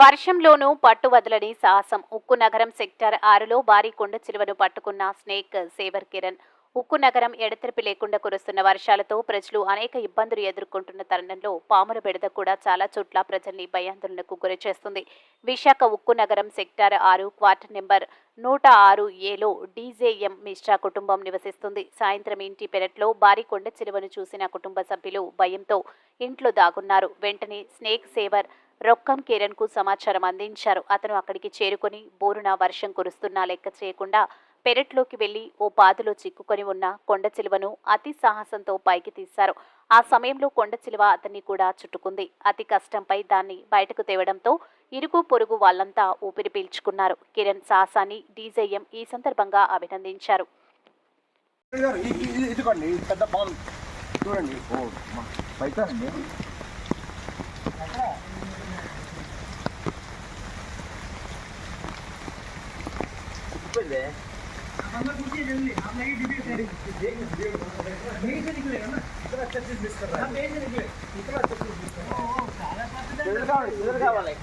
వర్షంలోనూ పట్టు వదలని సాహసం. ఉక్కు నగరం సెక్టర్ ఆరులో భారీ కొండ చిలువను పట్టుకున్న స్నేక్ సేవర్ కిరణ్. ఉక్కు నగరం ఎడతెరిపి లేకుండా కురుస్తున్న వర్షాలతో ప్రజలు అనేక ఇబ్బందులు ఎదుర్కొంటున్న తరుణంలో పాముల బెడద కూడా చాలా చోట్ల ప్రజల్ని భయాందోళనకు గురిచేస్తుంది. విశాఖ ఉక్కు నగరం సెక్టార్ ఆరు క్వార్టర్ నెంబర్ నూట ఆరు ఏలో డీజేఎం మిశ్రా కుటుంబం నివసిస్తుంది. సాయంత్రం ఇంటి పెరట్లో భారీ కొండ చిలువను చూసిన కుటుంబ సభ్యులు భయంతో ఇంట్లో దాగున్నారు. వెంటనే స్నేక్ సేవర్ రొక్కం కిరణ్కు సమాచారం అందించారు. అతను అక్కడికి చేరుకొని బోరున వర్షం కురుస్తున్నా లెక్క చేయకుండా పెరట్లోకి వెళ్ళి ఓ పాదులో చిక్కుకొని ఉన్న కొండ చిలువను అతి సాహసంతో పైకి తీశారు. ఆ సమయంలో కొండ చిలువ అతన్ని కూడా చుట్టుకుంది. అతి కష్టంపై దాన్ని బయటకు తేవడంతో ఇరుగు పొరుగు వాళ్ళంతా ఊపిరి పీల్చుకున్నారు. కిరణ్ సాహసాన్ని డీజేఎం ఈ సందర్భంగా అభినందించారు. చూడండి. ఓ పైతానండి ఇప్పుడే చెదురు కావాలి చెదురు కావాలి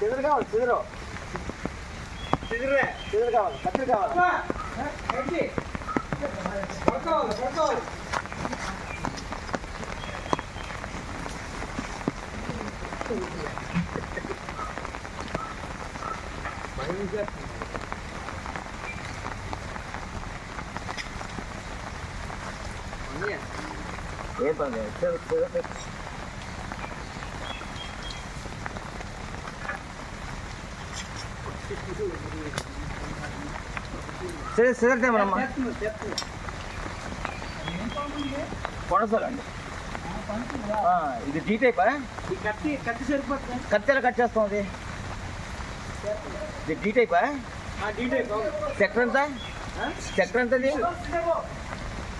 చెదురు కావాలి చెదురు చెదురు చెదురు కావాలి కత్తిరి కావాలి ఏం పని చెదురు చెదురు సరే సిదరితే మనమ్మ కొనసాగండి ఇది డీ టైపా ఈ కత్తి కత్తి సరిపోతుంది కత్తెల కట్ చేస్తాం అది ఇది డీ టైపా ఆ డీటెయిల్ సెక్టర్ ఎంత సెక్టర్ ఎంత అది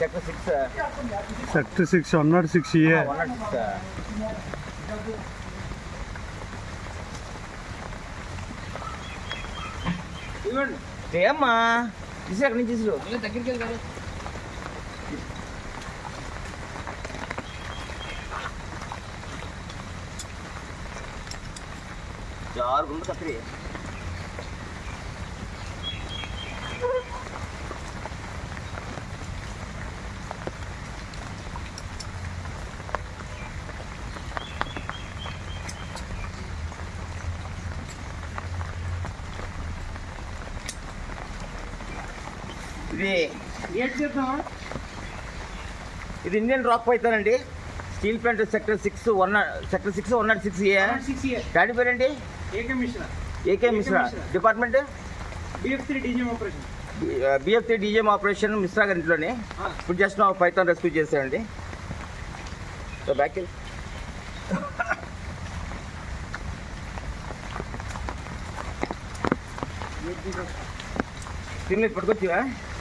sector six sector six one nought six A one nought six ఇవ్వండి ఏమ్మా తీసి అక్కడి నుంచి తీసులు దగ్గరికి వెళ్ళి జారు గుండు కత్తిరి ఇది ఇది Indian rock పైతానండి steel plant sector six one sector six one nought six A. Daddy పేరేంటి? AK Mishra. Department? BF three DGM operation. Mishra గారి ఇంట్లోనే. ఇప్పుడు జస్ట్ నా పైతాన్ రెస్క్యూ చేశానండి. బ్యాక్ పట్టుకొచ్చివా?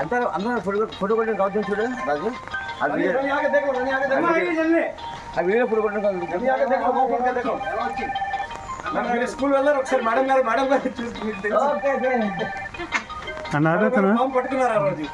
అంతా అందరూ ఫోటో ఫోటో కొట్టిన కావచ్చు చూడు రాజు. ఆ వీడియో ఫోటో స్కూల్ ఒకసారి మేడం మేడం రోజు.